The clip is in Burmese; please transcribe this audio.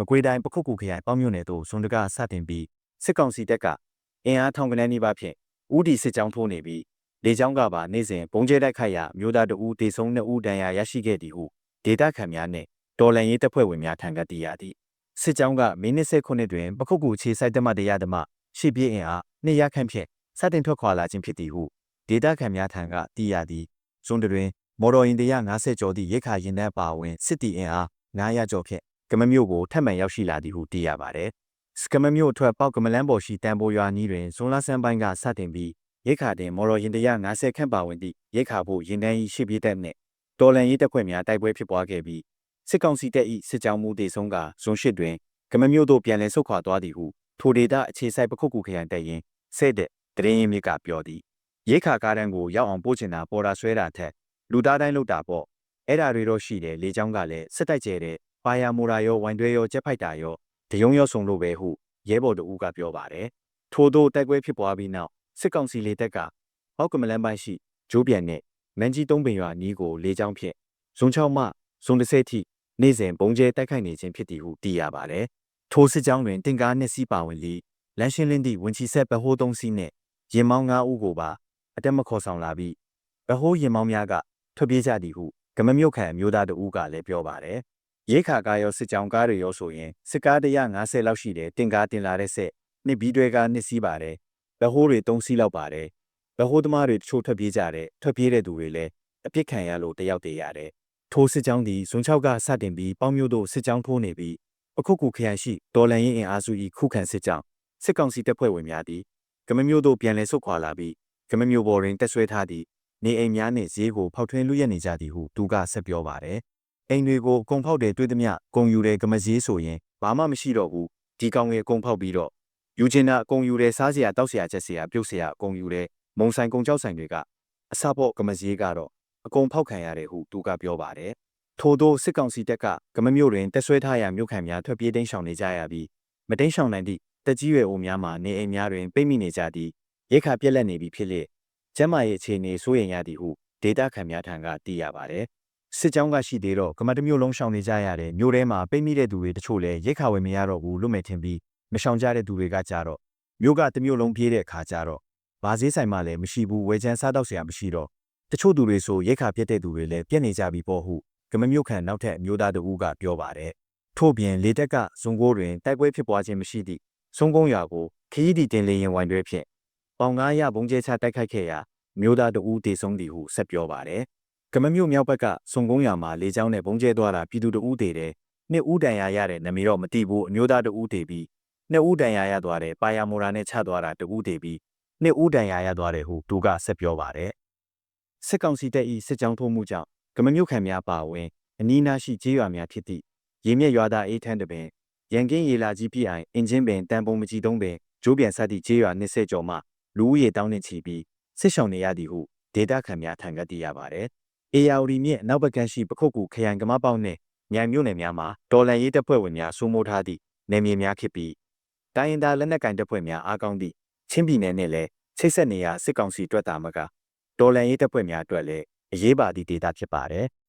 မကွေးတိုင်းပခုတ်ကူခရိုင်ပေါင်းမြို့နယ်သို့ဇွန်တကစတင်ပြီးစစ်ကောင်စီတပ်ကအင်အားထောင်ကနန်းနီးပါးဖြင့်ဦးဒီစစ်ကြောင်းထိုးနေပြီးလေကြောင်းကပါနေ့စဉ်ပုံကျဲတိုက်ခိုက်ရာမြို့သားတအူးဒေဆုံးနှစ်ဦးဒဏ်ရာရရှိခဲ့သည်ဟုဒေတာခန်များနှင့်တော်လန်ရေးတပ်ဖွဲ့ဝင်များထံကသိရသည်စစ်ကြောင်းကမိနစ်၁9တွင်ပခုတ်ကူခြေစိုက်တမတရားဓမ္မရှေ့ပြေးအင်အားနှစ်ရခန့်ဖြင့်စတင်ထွက်ခွာလာခြင်းဖြစ်သည်ဟုဒေတာခန်များထံကသိရသည်ဇွန်တွင်မော်တော်ရင်150ကျော်သည့်ရိတ်ခါရင်နှန်းပါဝင်စစ်တီအင်အား900ကျော်ဖြင့် ကမမျိုးကိုထပ်မံရောက်ရှိလာသည်ဟုသိရပါသည်စကမမျိုးအထွက်ပေါက်ကမလန်းပေါ်ရှိတန်ပိုရွာနီးတွင်ဇွန်လဆန်းပိုင်းကစတင်ပြီးရိတ်ခါတင်မော်တော်ရင်150ခန့်ပါဝင်သည့်ရိတ်ခါဖို့ရင်တန်း၏ရှေ့ပြေးတပ်နှင့်တော်လန်ရေးတပ်ဖွဲ့များတိုက်ပွဲဖြစ်ပွားခဲ့ပြီးစစ်ကောင်စီတပ်၏စစ်ကြောင်းမှုတေဆုံးကဇွန်8တွင်ကမမျိုးတို့ပြန်လည်ဆုတ်ခွာသွားသည်ဟုထိုဒေတာအခြေစိုက်ပခုတ်ကူခရိုင်တပ်ရင်းဆဲ့တဲ့တရင်ရင်မြစ်ကပြောသည်ရိတ်ခါကားတန်းကိုရောက်အောင်ပို့ချင်တာပေါ်တာဆွဲတာထက်လူသားတိုင်းလုပ်တာပေါ့အဲ့ဓာတွေတော့ရှိတယ်လေချောင်းကလည်းစစ်တိုက်ကျဲတဲ့ ပါယာမိုရာရောဝိုင်တွဲရောကြက်ဖိုက်တာရောဒယုံရောဆုံလို့ပဲဟုရဲဘော်တို့ကပြောပါတယ်ထို့သောတိုက်ပွဲဖြစ်ပွားပြီးနောက်စစ်ကောင်စီလေတပ်ကပောက်ကမလန်းပိုင်းရှိဂျိုးပြန်နဲ့မန်ကြီးသုံးပင်ရွာနီးကိုလေကြောင်းဖြင့်ဇွန်6မှဇွန်10ထိနေ့စဉ်ပုံကျဲတိုက်ခိုက်နေခြင်းဖြစ်သည်ဟုသိရပါတယ်ထိုစစ်ကြောင်းတွင်တင်ကားနှစ်စီးပါဝင်ပြီးလမ်းရှင်းလင်းသည့်ဝင်ချီဆက်ဗဟိုးသုံးစီးနှင့်ရင်မောင်း၅ဦးကိုပါအတက်မခေါ်ဆောင်လာပြီးဗဟိုးရင်မောင်းများကထွက်ပြေးကြသည်ဟုကမမြုပ်ခံအမျိုးသားတဦးကလည်းပြောပါတယ် ရိခါကားရောစစ်ကြောင်းကားတွေရောဆိုရင်စစ်ကား150လောက်ရှိတယ်တင်ကားတင်လာတဲ့ဆက်နှစ်ဘီးတွေကနှစ်စီးပါတယ်ဗဟိုးတွေ3စီးလောက်ပါတယ်ဗဟိုးသမားတွေတချို့ထွက်ပြေးကြတယ်ထွက်ပြေးတဲ့သူတွေလည်းအပြစ်ခံရလို့တယောက်တည်းရတယ်ထိုးစစ်ကြောင်းသည်ဇွန်6ကစတင်ပြီးပေါင်းမျိုးတို့စစ်ကြောင်းထိုးနေပြီးအခုကူခရိုင်ရှိဒေါ်လန်ရင်အင်အားစု၏ခုခံစစ်ကြောင်းစစ်ကောင်စီတပ်ဖွဲ့ဝင်များသည်ကမမျိုးတို့ပြန်လည်ဆုတ်ခွာလာပြီးကမမျိုးပေါ်တွင်တက်ဆွဲထားသည့်နေအိမ်များနှင့်ဈေးကိုဖောက်ထွင်းလူရက်နေကြသည်ဟုသူကဆက်ပြောပါတယ်။ အိမ်တွေကိုအကုန်ဖောက်တယ်တွေ့သမျှဂုံယူတယ်ကမဈေးဆိုရင်ဘာမှမရှိတော့ဘူးဒီကောင်ငယ်အကုန်ဖောက်ပြီးတော့ယူချင်တာအကုန်ယူတယ်စားစရာတောက်စရာချက်စရာပြုတ်စရာအကုန်ယူတယ်မုံဆိုင်ကုန်ကြောက်ဆိုင်တွေကအစပေါ့ကမဈေးကတော့အကုန်ဖောက်ခံရတယ်ဟုသူကပြောပါတယ်။ထို့သောစစ်ကောင်စီတပ်ကကမမျိုးတွင်တက်ဆွဲထားရာမြို့ခံများထွက်ပြေးတိမ်းရှောင်နေကြရပြီးမတိမ်းရှောင်နိုင်သည့်တက်ကြီးရွယ်အိုများမှနေအိမ်များတွင်ပိတ်မိနေကြသည့်ရိခါပြက်လက်နေပြီဖြစ်လျက်ကျမ်းမာရေးအခြေအနေစိုးရိမ်ရသည်ဟုဒေတာခံများထံကသိရပါတယ်။ စစ်ကြောင်းကရှိသေးတော့ကမတ်တမျိုးလုံးရှောင်နေကြရတဲ့မျိုးထဲမှာပိတ်မိတဲ့သူတွေတချို့လည်းရိခါဝယ်မရတော့ဘူးလို့မဲ့ထင်ပြီးမရှောင်ကြတဲ့သူတွေကကြတော့မျိုးကတမျိုးလုံးပြေးတဲ့အခါကြတော့ဘာဈေးဆိုင်မှလည်းမရှိဘူးဝယ်ချမ်းစားတော့ဆရာမရှိတော့တချို့သူတွေဆိုရိခါပြက်တဲ့သူတွေလည်းပြက်နေကြပြီပေါ့ဟုကမမျိုးခံနောက်ထပ်မျိုးသားတဦးကပြောပါတယ်။ထို့ပြင်လေတက်ကဇုံကိုတွင်တိုက်ပွဲဖြစ်ပွားခြင်းမရှိသည့်ဆုံးကုန်းရွာကိုခရီးဒီတင်လေရင်ဝိုင်တွဲဖြင့်ပေါင်900ဘုံကျဲချတိုက်ခိုက်ခဲ့ရာမျိုးသားတဦးတေဆုံးသည်ဟုဆက်ပြောပါတယ်။ ကမမျိုးမြောက်ဘက်ကစုံကုန်းရွာမှာလေကြောင်းနဲ့ဘုံကျဲသွားတာပြည်သူတဦးတေတယ်။နှစ်ဦးတန်ရာရတဲ့နမီတော့မတိဘူးအမျိုးသားတဦးတေပြီးနှစ်ဦးတန်ရာရသွားတယ်ပါယာမိုရာနဲ့ချသွားတာတဦးတေပြီးနှစ်ဦးတန်ရာရသွားတယ်ဟုသူကဆက်ပြောပါတယ်။စစ်ကောင်စီတပ်၏စစ်ကြောင်းထိုးမှုကြောင့်ကမမျိုးခံများပါဝင်အနီးနားရှိကျေးရွာများဖြစ်သည့်ရေမြက်ရွာသားအေးထန်းတပင်ရန်ကင်းရေလာကြီးပြိုင်အင်ဂျင်ပင်တန်ပုံမကြီးသုံးပင်ဂျိုးပြန်ဆက်သည့်ကျေးရွာ20ကျော်မှလူဦးရေတောင်းနှင့်ချီပြီးစစ်ဆောင်နေရသည်ဟုဒေတာခံများထံကသိရပါတယ်။ ARD မြင့်နောက်ဘက်ကန်းရှိပခုတ်ကူခရိုင်ကမပေါက်နှင့်မြိုင်မြို့နယ်များမှာဒေါ်လန်ရေးတပ်ဖွဲ့ဝင်များစိုးမိုးထားသည့်နယ်မြေများဖြစ်ပြီးတိုင်းရင်းသားလက်နက်ကိုင်တပ်ဖွဲ့များအားကောင်းသည့်ချင်းပြည်နယ်နှင့်လည်းချိတ်ဆက်နေရစစ်ကောင်စီတွက်တာမကဒေါ်လန်ရေးတပ်ဖွဲ့များအတွက်လည်းအရေးပါသည့်ဒေတာဖြစ်ပါတယ်။